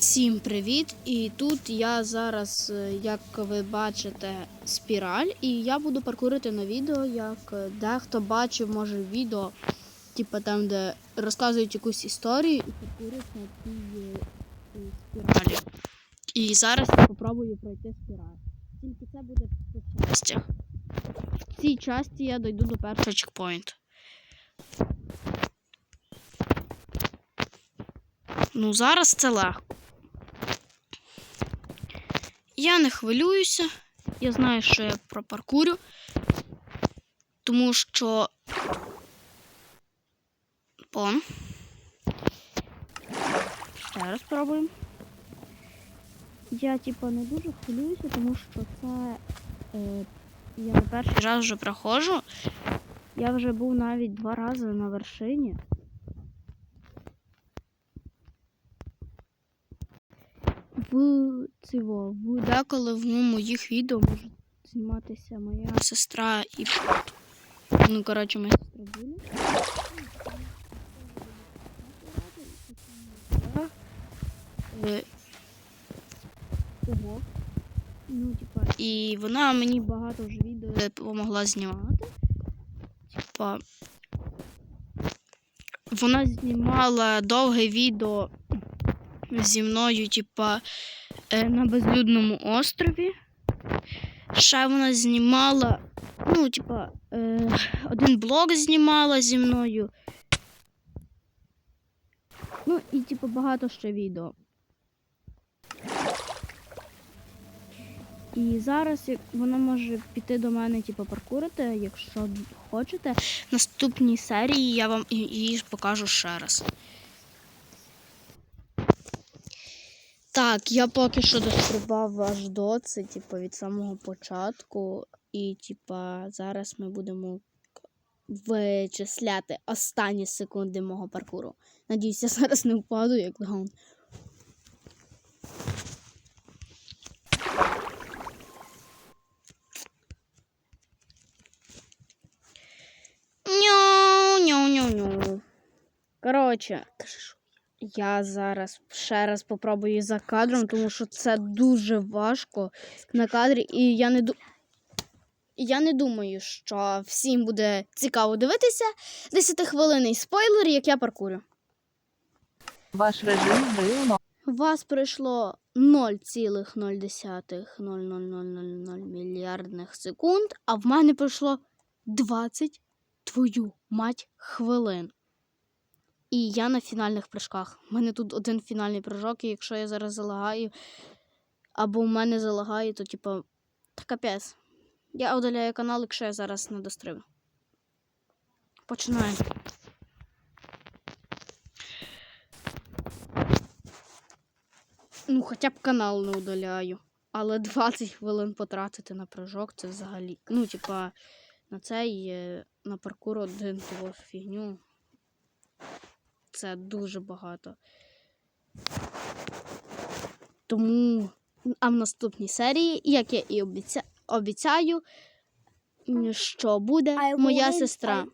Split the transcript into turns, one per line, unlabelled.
Всім привіт! І тут я зараз, е, як ви бачите, спіраль, і я буду паркурити на відео, як дехто бачив, може, відео, типу там, де розказують якусь історію і паркурять на цій е, спіралі. І зараз я попробую пройти спіраль. Тільки це буде по. В цій часті я дойду до першого чекпоінту. Ну, зараз це легко. Я не хвилююся. Я знаю, що я пропаркурю. Тому що. Пон. Ще раз пробуємо. Я, типа, не дуже хвилююся, тому що це. Е, я не перший раз вже проходжу. Я вже був навіть два рази на вершині. В цього, в деколи в моїх відео може зніматися моя сестра і ну, коротше, моя сестра. Е, Ого. Ну, типа, і вона мені багато вже відео допомогла знімати. Типа, вона знімала довге відео зі мною, типа, е, на безлюдному острові. Ще вона знімала, ну, типа, е, один блог знімала зі мною. Ну, і, типа, багато ще відео. І зараз вона може піти до мене, типу, паркурити, якщо хочете. В наступній серії я вам її покажу ще раз. Так, я поки що дострибав аж до типу, від самого початку. І, типа, зараз ми будемо вичисляти останні секунди мого паркуру. Надіюсь, я зараз не впаду, як даун. Ню-ню-ню-ню. Я зараз ще раз попробую за кадром, тому що це дуже важко на кадрі, і я не ду... Я не думаю, що всім буде цікаво дивитися 10-хвилинний спойлер, як я паркурю.
Ваш режим
У вас пройшло 0,0000000 мільярдних секунд, а в мене пройшло 20 твою мать хвилин. І я на фінальних прыжках. У мене тут один фінальний прыжок, і якщо я зараз залагаю, або в мене залагає, то типу, та капець. Я удаляю канал, якщо я зараз не дострив. Починаємо. Ну, хоча б канал не удаляю. Але 20 хвилин потратити на прыжок це взагалі. Ну, типа, на цей е, на паркур один того фігню. Це дуже багато. Тому, а в наступній серії, як я і обіця... обіцяю, що буде моя сестра.